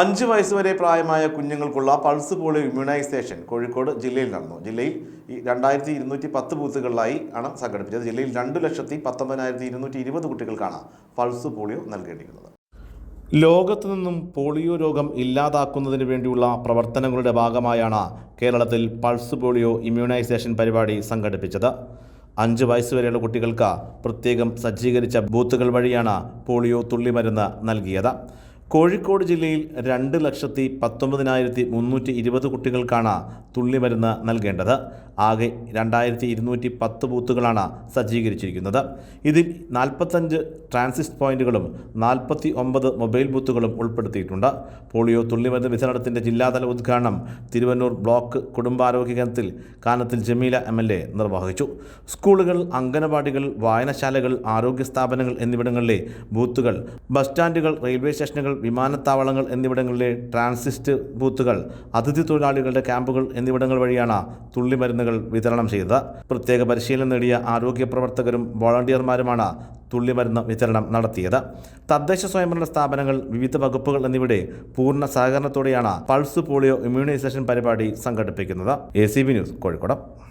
അഞ്ച് വയസ്സ് വരെ പ്രായമായ കുഞ്ഞുങ്ങൾക്കുള്ള പൾസ് പോളിയോ ഇമ്മ്യൂണൈസേഷൻ കോഴിക്കോട് ജില്ലയിൽ നടന്നു. ജില്ലയിൽ രണ്ടായിരത്തി ഇരുന്നൂറ്റി പത്ത് ബൂത്തുകളിലായി ആണ് സംഘടിപ്പിച്ചത്. ജില്ലയിൽ രണ്ട് ലക്ഷത്തി പത്തൊമ്പതിനായിരത്തി ഇരുന്നൂറ്റി ഇരുപത് കുട്ടികൾക്കാണ് പൾസ് പോളിയോ നൽകേണ്ടിയിരുന്നത് ലോകത്തു നിന്നും പോളിയോ രോഗം ഇല്ലാതാക്കുന്നതിന് വേണ്ടിയുള്ള പ്രവർത്തനങ്ങളുടെ ഭാഗമായാണ് കേരളത്തിൽ പൾസ് പോളിയോ ഇമ്മ്യൂണൈസേഷൻ പരിപാടി സംഘടിപ്പിച്ചത്. അഞ്ച് വയസ്സ് വരെയുള്ള കുട്ടികൾക്ക് പ്രത്യേകം സജ്ജീകരിച്ച ബൂത്തുകൾ വഴിയാണ് പോളിയോ തുള്ളിമരുന്ന് നൽകിയത്. കോഴിക്കോട് ജില്ലയിൽ രണ്ട് ലക്ഷത്തി പത്തൊമ്പതിനായിരത്തി മുന്നൂറ്റി ഇരുപത് കുട്ടികൾക്കാണ് തുള്ളിമരുന്ന് നൽകേണ്ടത്. ആകെ രണ്ടായിരത്തി ഇരുന്നൂറ്റി പത്ത് ബൂത്തുകളാണ് സജ്ജീകരിച്ചിരിക്കുന്നത്. ഇതിൽ നാൽപ്പത്തഞ്ച് ട്രാൻസിസ്റ്റ് പോയിന്റുകളും നാൽപ്പത്തി ഒമ്പത് മൊബൈൽ ബൂത്തുകളും ഉൾപ്പെടുത്തിയിട്ടുണ്ട്. പോളിയോ തുള്ളിമരുന്ന് വിതരണത്തിന്റെ ജില്ലാതല ഉദ്ഘാടനം തിരുവന്നൂർ ബ്ലോക്ക് കുടുംബാരോഗ്യ കേന്ദ്രത്തിൽ Kanathil Jameela M L A നിർവഹിച്ചു. സ്കൂളുകൾ അംഗനവാടികൾ വായനശാലകൾ ആരോഗ്യ സ്ഥാപനങ്ങൾ എന്നിവിടങ്ങളിലെ ബൂത്തുകൾ ബസ് സ്റ്റാൻഡുകൾ റെയിൽവേ സ്റ്റേഷനുകൾ വിമാനത്താവളങ്ങൾ എന്നിവിടങ്ങളിലെ ട്രാൻസിസ്റ്റ് ബൂത്തുകൾ അതിഥി തൊഴിലാളികളുടെ ക്യാമ്പുകൾ എന്നിവിടങ്ങൾ വഴിയാണ് തുള്ളിമരുന്നുകൾ വിതരണം ചെയ്തത്. പ്രത്യേക പരിശീലനം നേടിയ ആരോഗ്യ പ്രവർത്തകരും വോളണ്ടിയർമാരുമാണ് തുള്ളിമരുന്ന് വിതരണം നടത്തിയത്. തദ്ദേശ സ്വയംഭരണ സ്ഥാപനങ്ങൾ വിവിധ വകുപ്പുകൾ എന്നിവിടെ പൂർണ സഹകരണത്തോടെയാണ് പൾസ് പോളിയോ ഇമ്മ്യൂണൈസേഷൻ പരിപാടി സംഘടിപ്പിക്കുന്നത്. A news Kozhikode.